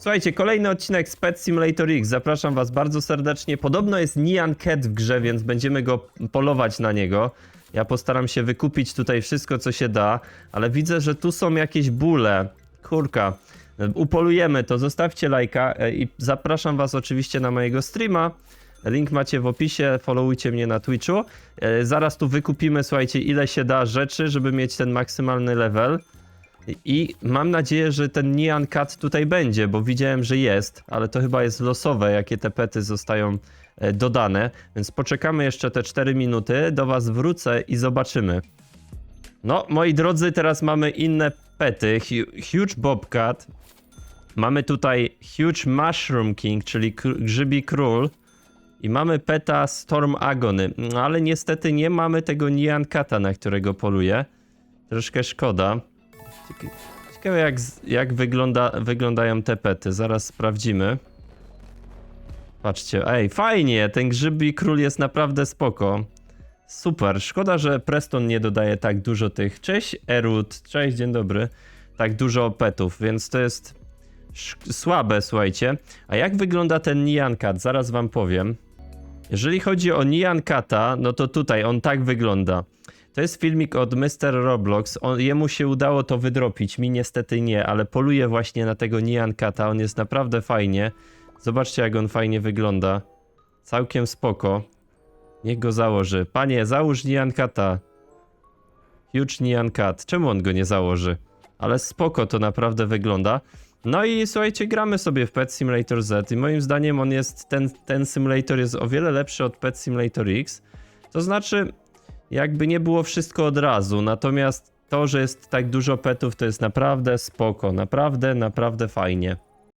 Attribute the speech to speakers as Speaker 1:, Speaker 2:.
Speaker 1: Słuchajcie, kolejny odcinek z Pet Simulator X. Zapraszam was bardzo serdecznie. Podobno jest Nyan Cat w grze, więc będziemy go polować na niego. Ja postaram się wykupić tutaj wszystko, co się da, ale widzę, że tu są jakieś bóle. Kurka. Upolujemy to, zostawcie lajka e, i zapraszam was oczywiście na mojego streama. Link macie w opisie, followujcie mnie na Twitchu. E, Zaraz tu wykupimy, słuchajcie, ile się da rzeczy, żeby mieć ten maksymalny level. I mam nadzieję, że ten Nyan Cat tutaj będzie, bo widziałem, że jest, ale to chyba jest losowe, jakie te pety zostają e, dodane. Więc poczekamy jeszcze te 4 minuty, do was wrócę i zobaczymy. No, moi drodzy, teraz mamy inne pety. Hu- Huge Bobcat. Mamy tutaj Huge Mushroom King, czyli grzybi król. I mamy peta Storm Agony. No, ale niestety nie mamy tego Nyan Cata, na którego poluję. Troszkę szkoda. Cieka- Ciekawe jak, jak wygląda, wyglądają te pety. Zaraz sprawdzimy. Patrzcie, ej, fajnie, ten grzybi król jest naprawdę spoko. Super, szkoda, że Preston nie dodaje tak dużo tych. Cześć Erud, cześć, dzień dobry. Tak dużo petów, więc to jest słabe, słuchajcie. A jak wygląda ten Nyan Cat? Zaraz wam powiem. Jeżeli chodzi o Nyan Cata, no to tutaj on tak wygląda. To jest filmik od Mr. Roblox. On, jemu się udało to wydropić, mi niestety nie, ale poluję właśnie na tego Nyan Cata. On jest naprawdę fajnie. Zobaczcie, jak on fajnie wygląda. Całkiem spoko. Niech go założy. Panie, załóż Nyan Cata. Huge Nyan Cat. Czemu on go nie założy? Ale spoko to naprawdę wygląda. No i słuchajcie, gramy sobie w Pet Simulator Z i moim zdaniem on jest, ten, ten simulator jest o wiele lepszy od Pet Simulator X. To znaczy, jakby nie było wszystko od razu, natomiast to, że jest tak dużo petów, to jest naprawdę spoko, naprawdę, naprawdę fajnie.